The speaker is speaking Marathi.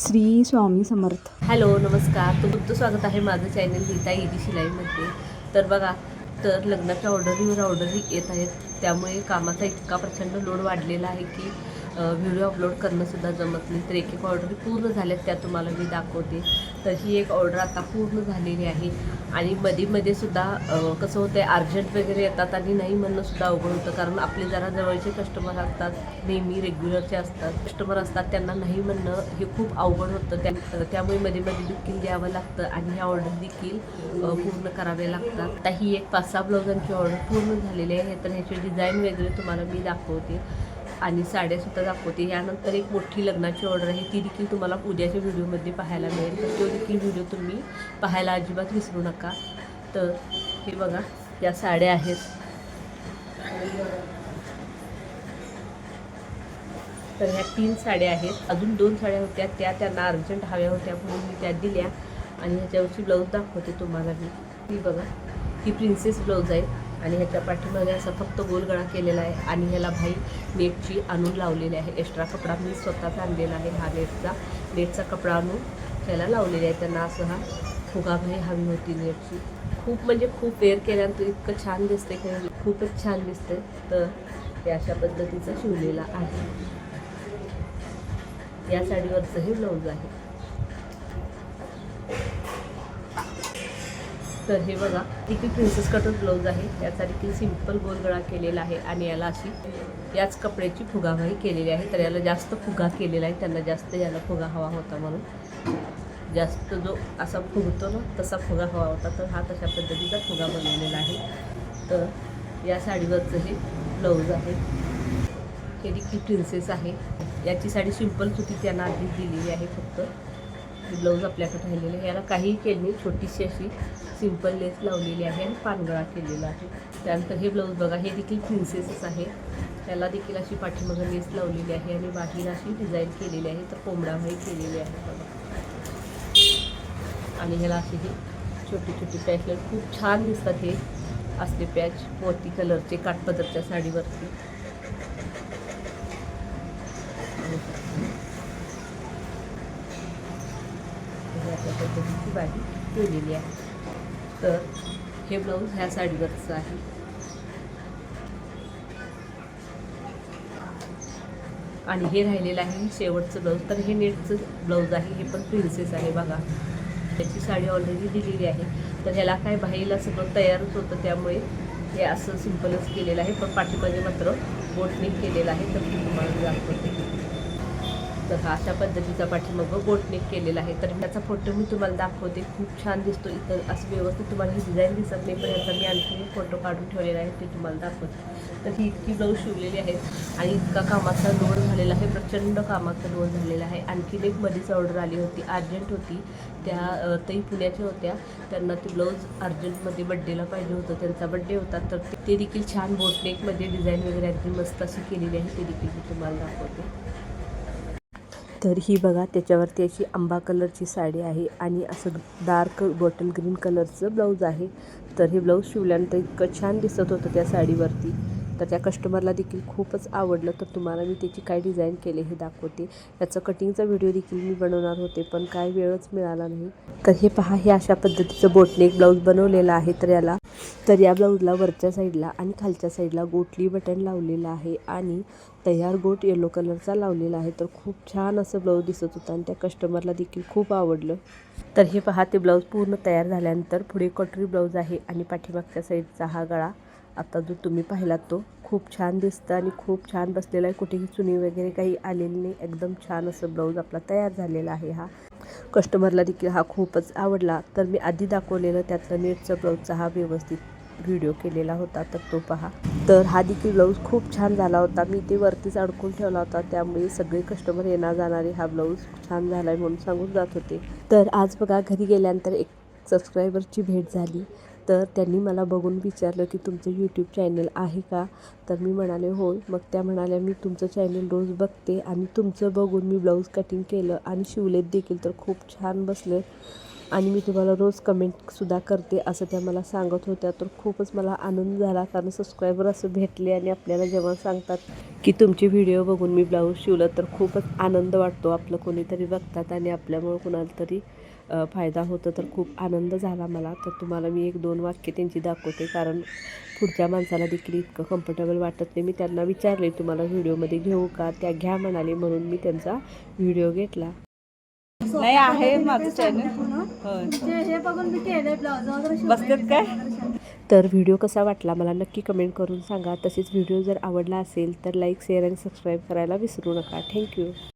श्री स्वामी समर्थ. हॅलो नमस्कार. तुमचं स्वागत आहे माझं चॅनल गीता इजी शिलाईमध्ये तर बघा तर लग्नाच्या ऑर्डरीवर ऑर्डरी येत आहेत. त्यामुळे कामाचा इतका प्रचंड लोड वाढलेला आहे की व्हिडिओ अपलोड करणंसुद्धा जमत नाही. तर एक एक ऑर्डर पूर्ण झाल्यात त्या तुम्हाला मी दाखवते. तर ही एक ऑर्डर आता पूर्ण झालेली आहे. आणि मध्ये मध्ये सुद्धा कसं होतं आहे अर्जंट वगैरे येतात आणि नाही म्हणणंसुद्धा अवघड होतं. कारण आपले जरा जवळचे कस्टमर असतात नेहमी रेग्युलरचे असतात. कस्टमर असतात त्यांना नाही म्हणणं हे खूप अवघड होतं. त्या त्यामुळे मध्ये मध्ये देखील द्यावं लागतं आणि ह्या ऑर्डर देखील पूर्ण कराव्या लागतात. आता ही एक पाच सहा ब्लाउजांची ऑर्डर पूर्ण झालेली आहे. तर ह्याचे डिझाईन वगैरे तुम्हाला मी दाखवते. आणि साड्यासुद्धा दाखवते. यानंतर एक मोठी लग्नाची ऑर्डर आहे. ती देखील तुम्हाला उद्याच्या व्हिडिओमध्ये पाहायला मिळेल. तर तो देखील व्हिडिओ तुम्ही पाहायला अजिबात विसरू नका. तर हे बघा या साड्या आहेत. तर ह्या तीन साड्या आहेत. अजून दोन साड्या होत्या. त्या त्यांना अर्जंट हव्या होत्या म्हणून मी त्या दिल्या. आणि ह्याच्यावरची ब्लाऊज दाखवते तुम्हाला मी. ती बघा ही प्रिन्सेस ब्लाऊज आहे. आणि ह्याच्या पाठीमागे असा फक्त गोलगळा केलेला आहे आणि ह्याला भाई नेटची आणून लावलेली आहे. एक्स्ट्रा कपडा मी स्वतःच आणलेला आहे हा नेटचा. नेटचा कपडा आणून ह्याला लावलेला आहे. त्यांना असं हा फुगाभाई हवी होती नेटची. खूप म्हणजे खूप वेअर केल्यानंतर इतकं छान दिसते की खूपच छान दिसते तर हे अशा पद्धतीचं शिवलेला आहे. या साडीवरचं हे ब्लाऊज आहे. तर हे बघा देखील प्रिन्सेस कटच ब्लाऊज आहे. याचा देखील सिंपल गोलगळा केलेला आहे आणि याला अशी याच कपड्याची फुगाबाई केलेली आहे. तर याला जास्त फुगा केलेला आहे. त्यांना जास्त याला फुगा हवा होता म्हणून. जास्त जो असा फुगतो ना तसा फुगा हवा होता. तर हा तशा पद्धतीचा फुगा बनवलेला आहे. तर या साडीवरचं हे ब्लाऊज आहे. हे देखील प्रिन्सेस आहे. याची साडी सिंपल सुती त्यांना आधीच दिलेली आहे फक्त. ब्लाऊज आपल्याकडे राहिलेले आहे. याला काहीही केली नाही छोटीशी अशी सिंपल लेस लावलेली आहे आणि पानगळा केलेला आहे. त्यानंतर हे ब्लाऊज बघा हे देखील प्रिन्सेसच आहे. त्याला देखील अशी पाठीमागं लेस लावलेली आहे आणि बाहेर अशी डिझाईन केलेली आहे. तर कोंबडाभाई केलेली आहे बघा. आणि ह्याला अशी ही छोटी छोटी पॅच खूप छान दिसतात हे. असले पॅच मोती कलरचे काठपदरच्या साडीवरती हे अशा पद्धतीची बाजी केलेली आहे. तर हे ब्लाऊज ह्या साडीवरचं आहे. आणि हे राहिलेलं आहे शेवटचं ब्लाऊज तर हे नेटचं ब्लाऊज आहे हे पण प्रिन्सेस आहे बघा. त्याची साडी ऑलरेडी दिलेली आहे. तर ह्याला काय बाहेरला सगळं तयारच होतं त्यामुळे हे असं सिम्पलच केलेलं आहे. पण पाठीमध्ये मात्र बोटने केलेलं आहे. तर मी तुम्हाला दाखवते. बघा अशा पद्धतीचा पाठीमागं बोटनेक केलेला आहे. तर याचा फोटो मी तुम्हाला दाखवते. खूप छान दिसतो इथं. असं व्यवस्थित तुम्हाला ही डिझाईन दिसत नाही पण याचा मी आणखी एक फोटो काढून ठेवलेला आहे ते तुम्हाला दाखवते. तर ही इतकी ब्लाऊज शिवलेली आहे आणि इतका कामाचा लोड झालेला आहे. प्रचंड कामाचा लोड झालेला आहे. आणखीन एक मध्येच ऑर्डर आली होती. अर्जंट होती. त्या अ, पुण्याच्या होत्या. त्यांना ती ब्लाऊज अर्जंटमध्ये बड्डेला पाहिजे होतं. त्यांचा बड्डे होता. तर ते- ते देखील छान बोटनेकमध्ये डिझाईन वगैरे अगदी मस्त अशी केलेली आहे. ते देखील मी तुम्हाला दाखवते. तर ही बघा त्याच्यावरती अशी आंबा कलरची साडी आहे आणि असं डार्क बॉटल ग्रीन कलरचं ब्लाऊज आहे. तर हे ब्लाऊज शिवल्यानंतर इतकं छान दिसत होतं त्या साडीवरती. तर त्या कस्टमरला देखील खूपच आवडलं. तर तुम्हाला मी त्याची काय डिझाईन केले हे दाखवते. याचं कटिंगचा व्हिडिओ देखील मी बनवणार होते पण काय वेळच मिळाला नाही. तर हे पहा हे अशा पद्धतीचं बोटनेक ब्लाऊज बनवलेलं आहे. तर याला तर या ब्लाऊजला वरच्या साईडला आणि खालच्या साईडला गोटली बटन लावलेलं आहे आणि तयार गोट येलो कलरचा लावलेला आहे. तर खूप छान असं ब्लाऊज दिसत होतं आणि त्या कस्टमरला देखील खूप आवडलं. तर हे पहा ते ब्लाऊज पूर्ण तयार झाल्यानंतर पुढे कटरी ब्लाऊज आहे आणि पाठीमागच्या साईडचा हा गळा आता जो तुम्ही पाहिलात तो खूप छान दिसतं आणि खूप छान बसलेला आहे. कुठेही चुनी वगैरे काही आलेली नाही. एकदम छान असं ब्लाऊज आपला तयार झालेला आहे हा. कस्टमरला देखील हा खूपच आवडला. तर मी आधी दाखवलेलं त्यातलं नेटचं ब्लाऊजचा हा व्यवस्थित व्हिडिओ केलेला होता तर तो पहा. तर हा देखील ब्लाऊज खूप छान झाला होता. मी ते वरतीच अडकून ठेवला होता त्यामुळे सगळे कस्टमर येणार जाणारे हा ब्लाऊज छान झाला आहे म्हणून सांगून जात होते. तर आज बघा घरी गेल्यानंतर एक सबस्क्रायबरची भेट झाली. तर त्यांनी मला बघून विचारलं की तुमचं यूट्यूब चॅनल आहे का? तर मी म्हणाले हो मग त्या म्हणाल्या मी तुमचं चॅनल रोज बघते आणि तुमचं बघून मी ब्लाऊज कटिंग केलं आणि शिवलेत देखील. तर खूप छान बसले. आणि मी तुम्हाला रोज कमेंटसुद्धा करते असं त्या मला सांगत होत्या. तर खूपच मला आनंद झाला कारण सबस्क्रायबर असं भेटले आणि आपल्याला जेव्हा सांगतात की तुमचे व्हिडिओ बघून मी ब्लाऊज शिवलं तर खूपच आनंद वाटतो. आपलं कोणीतरी बघतात आणि आपल्यामुळं कुणाला तरी फायदा होतो तर खूप आनंद झाला मला. तर तुम्हाला मी एक दोन वाक्य त्यांची दाखवते कारण पुढच्या माणसाला देखील इतकं कम्फर्टेबल वाटत नाही. मी त्यांना विचारले तुम्हाला व्हिडिओमध्ये घेऊ का? त्या घ्या म्हणाले म्हणून मी त्यांचा व्हिडिओ घेतला. नाही आहे माझं चॅनल हे. बघून मी केलंय ब्लाउज वगैरे बसतात काय? तर व्हिडिओ कसा वाटला मला नक्की कमेंट करून सांगा. तसेच व्हिडिओ जर आवडला असेल तर लाईक शेअर आणि सबस्क्राईब करायला विसरू नका. थँक्यू